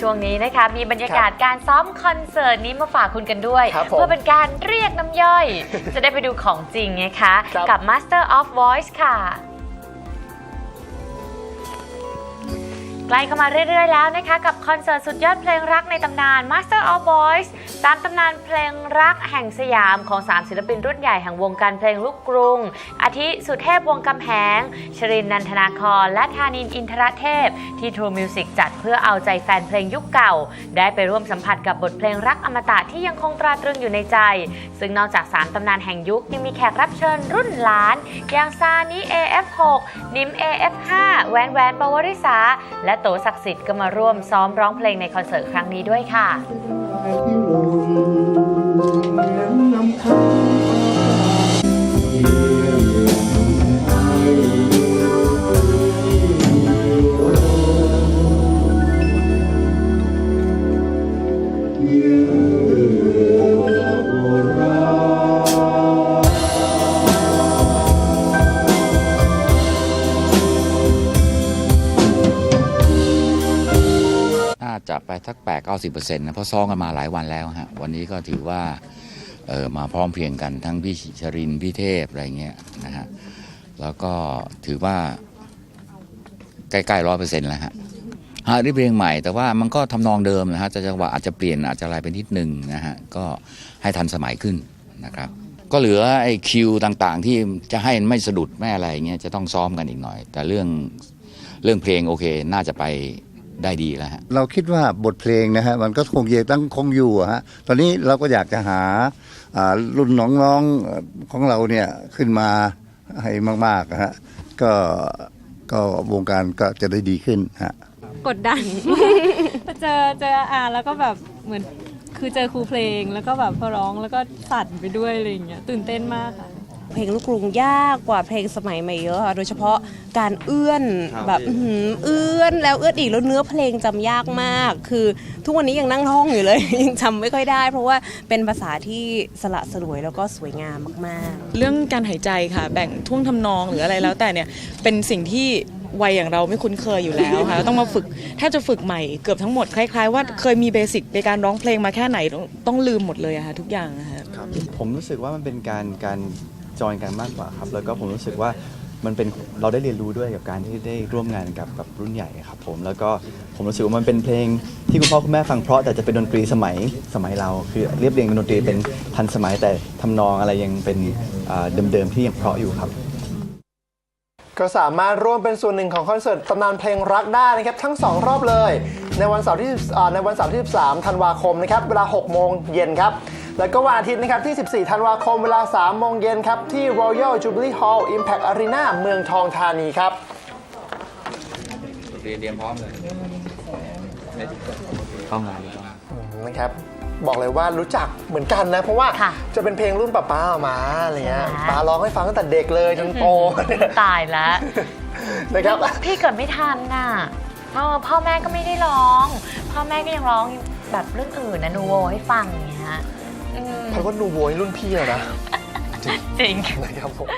ช่วงนี้นะคะมีบรรยากาศการซ้อมคอนเสิร์ตนี้มาฝากคุณกันด้วยครับผมเพื่อเป็นการเรียกน้ำย่อย จะได้ไปดูของจริงไงคะครับกับ Master of Voice ค่ะ ใกล้เข้ามาเรื่อย ๆ แล้วนะคะ กับคอนเสิร์ตสุดยอดเพลงรักในตำนาน Master of Voice ตามตำนานเพลงรักแห่งสยามของ 3 ศิลปินรุ่นใหญ่แห่งวงการเพลงลูกกรุง อาทิสุเทพวงกำแหง ชรินนันทนาคร และธานินทร์อินทรเทพ ที่ True Music จัดเพื่อเอาใจแฟนเพลงยุคเก่า ได้ไปร่วมสัมผัสกับบทเพลงรักอมตะที่ยังคงตราตรึงอยู่ในใจ ซึ่งนอกจาก 3 ตำนานแห่งยุคยังมีแขกรับเชิญรุ่นหลานอย่างซานิ AF6 นิม AF5 แหวนแหวนปวริสาและโตศักดิ์สิทธิ์ก็มาร่วมซ้อมร้องเพลงในคอนเสิร์ตครั้งนี้ด้วยค่ะ จะไปทักแปดเก้าสิบเปอร์เซ็นต์นะเพราะซ้อมกันมาหลายวันแล้วฮะวันนี้ก็ถือว่าเออมาพร้อมเพรียงกันทั้งพี่ชรินพี่เทพอะไรเงี้ยนะฮะแล้วก็ถือว่าใกล้ๆร้อยเปอร์เซ็นต์แล้วฮะฮะนี่เพลงใหม่แต่ว่ามันก็ทำนองเดิมนะฮะจะจังหวะอาจจะเปลี่ยนอาจจะอะไรไปนิดนึงนะฮะก็ให้ทันสมัยขึ้นนะครับก็เหลือไอ้คิวต่างๆ ที่จะให้ไม่สะดุดไม่อะไรเงี้ยจะต้องซ้อมกันอีกหน่อย แต่เรื่องเรื่องเพลงโอเค น่าจะไป ได้ดีแล้วฮะเราคิดว่าบทเพลงนะฮะมันก็คงยังต้องคงอยู่อะฮะตอนนี้เราก็อยากจะหาอ่ารุ่นน้องๆเอ่อของเราเนี่ยขึ้นมาให้มากๆอะฮะก็ก็วงการก็จะได้ดีขึ้นฮะกดดันเจอเจออ่านแล้วก็แบบเหมือนคือเจอครูเพลงแล้วก็แบบพอร้องแล้วก็สั่นไปด้วยอะไรอย่างเงี้ยตื่นเต้นมากค่ะ เพลงลูกกรุงยากกว่าเพลงสมัยใหม่เยอะค่ะโดยเฉพาะการเอื้อนแบบอื้อหือเอื้อนแล้วเอื้อนอีกแล้วเนื้อเพลงจำยากมาก คือทุกวันนี้ยังนั่งท่องอยู่เลย ยังจำไม่ค่อยได้ เพราะว่าเป็นภาษาที่สละสลวยแล้วก็สวยงามมากๆ เรื่องการหายใจค่ะ แบ่งท่วงทำนองหรืออะไรแล้วแต่เนี่ย เป็นสิ่งที่วัยอย่างเราไม่คุ้นเคยอยู่แล้วค่ะ ต้องมาฝึกแทบจะฝึกใหม่เกือบทั้งหมดคล้าย ๆ ว่าเคยมีเบสิกในการร้องเพลงมาแค่ไหนต้องต้องลืมหมดเลยอะค่ะทุกอย่างอะค่ะ ผมรู้สึกว่ามันเป็นการการ จอยกันมากกว่าครับ แล้วก็ผมรู้สึกว่ามันเป็นเราได้เรียนรู้ด้วยกับการที่ได้ร่วมงานกับกับรุ่นใหญ่ครับผมแล้วก็ผมรู้สึกว่ามันเป็นเพลงที่คุณพ่อคุณแม่ฟังเพราะแต่จะเป็นดนตรีสมัยสมัยเรา คือเรียบเรียงเป็นดนตรีเป็นทันสมัยแต่ทำนองอะไรยังเป็นอ่าเดิมๆที่ยังเพราะอยู่ครับ ก็สามารถร่วมเป็นส่วนหนึ่งของคอนเสิร์ตตำนานเพลงรักได้นะครับ ทั้ง 2 รอบเลย ในวันเสาร์ที่อ่าในวันเสาร์ที่ 13 ธันวาคมนะครับ เวลา 6 โมงเย็นครับ แล้วก็วันอาทิตย์นะครับที่ 14 ธันวาคมเวลา 3 โมงเย็นครับ ที่ Royal Jubilee Hall Impact Arena เมืองทองธานีครับเตรียมพร้อมเลยเข้างานนะครับบอกเลยว่ารู้จักเหมือนกันนะ เพราะว่าค่ะจะเป็นเพลงรุ่นป้าป้ามาอะไรเงี้ยใช่ไหมป้าร้องให้ฟังตั้งแต่เด็กเลยจนโตตายแล้วนะครับพี่เกิดไม่ทันน่ะเออพ่อแม่ก็ไม่ได้ร้อง พ่อแม่ก็ยังร้องแบบเรื่องอื่นนะนูโวให้ฟังอย่างเงี้ยอืม พันว่านูโวยรุ่นพี่อะนะจริงนะครับผม